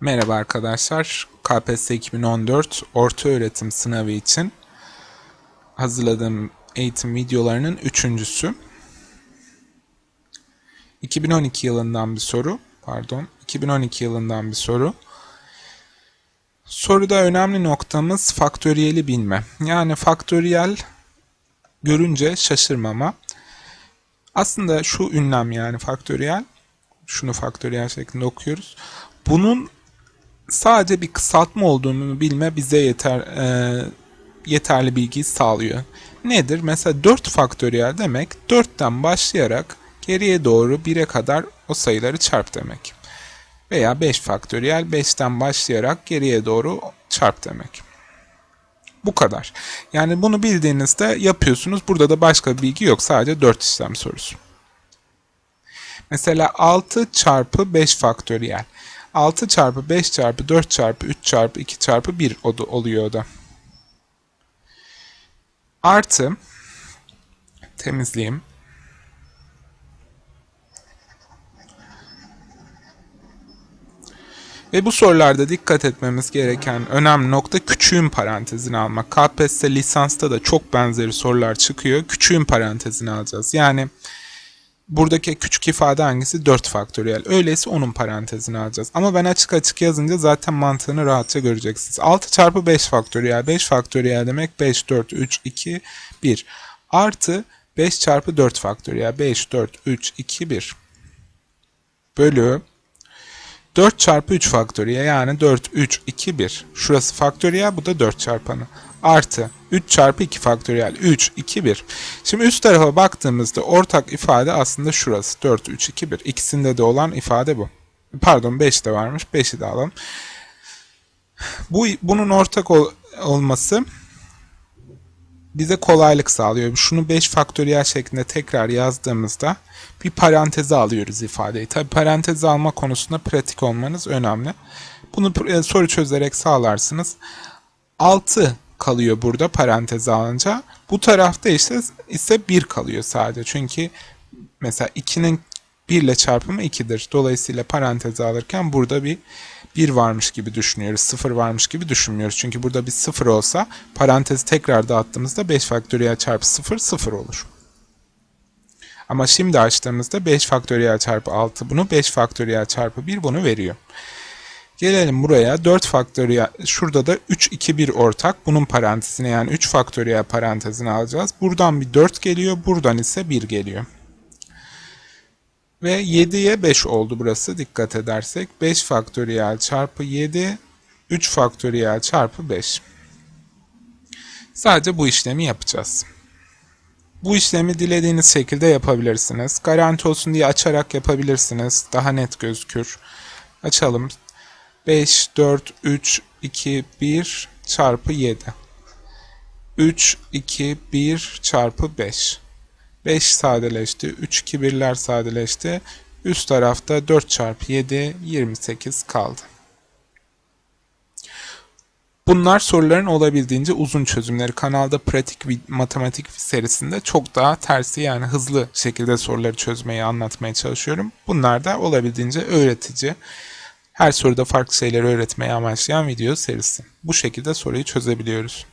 Merhaba arkadaşlar. KPSS 2014 orta öğretim sınavı için hazırladığım eğitim videolarının üçüncüsü. 2012 yılından bir soru. Pardon. 2012 yılından bir soru. Soruda önemli noktamız faktöriyeli bilme. Yani faktöriyel görünce şaşırmama. Aslında şu ünlem yani faktöriyel. Şunu faktöriyel şeklinde okuyoruz. Bunun sadece bir kısaltma olduğunu bilme bize yeter e, yeterli bilgiyi sağlıyor. Nedir? Mesela 4 faktöriyel demek 4'ten başlayarak geriye doğru 1'e kadar o sayıları çarp demek. Veya 5 faktöriyel 5'ten başlayarak geriye doğru çarp demek. Bu kadar. Yani bunu bildiğinizde yapıyorsunuz. Burada da başka bir bilgi yok. Sadece 4 işlem sorusu. Mesela 6 çarpı 5 faktöriyel. 6 çarpı 5 çarpı 4 çarpı 3 çarpı 2 çarpı 1 o da oluyor da. Artı temizleyeyim. Ve bu sorularda dikkat etmemiz gereken önemli nokta küçüğün parantezini almak. KPSS lisansta da çok benzeri sorular çıkıyor. Küçüğün parantezini alacağız. Yani buradaki küçük ifade hangisi? 4 faktöriyel. Öyleyse onun parantezini alacağız. Ama ben açık açık yazınca zaten mantığını rahatça göreceksiniz. 6 çarpı 5 faktöriyel. 5 faktöriyel demek 5, 4, 3, 2, 1. Artı 5 çarpı 4 faktöriyel. 5, 4, 3, 2, 1. Bölü 4 çarpı 3 faktöriyel yani 4, 3, 2, 1. Şurası faktöriyel bu da 4 çarpanı. Artı 3 çarpı 2 faktöriyel 3, 2, 1. Şimdi üst tarafa baktığımızda ortak ifade aslında şurası. 4, 3, 2, 1. İkisinde de olan ifade bu. Pardon 5 de varmış. 5'i de alalım. Bu, bunun ortak ol, olması bize kolaylık sağlıyor. Şunu 5 faktöriyel şeklinde tekrar yazdığımızda bir paranteze alıyoruz ifadeyi. Tabi paranteze alma konusunda pratik olmanız önemli. Bunu e, soru çözerek sağlarsınız. 6 kalıyor burada paranteze alınca. Bu tarafta işte ise 1 kalıyor sadece. Çünkü mesela 2'nin 1 ile çarpımı 2'dir. Dolayısıyla paranteze alırken burada bir 1 varmış gibi düşünüyoruz. 0 varmış gibi düşünmüyoruz. Çünkü burada bir 0 olsa parantezi tekrar dağıttığımızda 5 faktöriyel çarpı 0 0 olur. Ama şimdi açtığımızda 5 faktöriyel çarpı 6 bunu 5 faktöriyel çarpı 1 bunu veriyor. Gelelim buraya 4 faktöriyel şurada da 3 2 1 ortak bunun parantezine yani 3 faktöriyel parantezini alacağız. Buradan bir 4 geliyor buradan ise 1 geliyor. Ve 7'ye 5 oldu burası dikkat edersek. 5 faktöriyel çarpı 7, 3 faktöriyel çarpı 5. Sadece bu işlemi yapacağız. Bu işlemi dilediğiniz şekilde yapabilirsiniz. Garanti olsun diye açarak yapabilirsiniz. Daha net gözükür. Açalım. 5, 4, 3, 2, 1 çarpı 7. 3, 2, 1 çarpı 5. 5 sadeleşti. 3, 2, 1'ler sadeleşti. Üst tarafta 4 çarpı 7, 28 kaldı. Bunlar soruların olabildiğince uzun çözümleri. Kanalda pratik matematik serisinde çok daha tersi yani hızlı şekilde soruları çözmeyi anlatmaya çalışıyorum. Bunlar da olabildiğince öğretici. Her soruda farklı şeyleri öğretmeye amaçlayan video serisi. Bu şekilde soruyu çözebiliyoruz.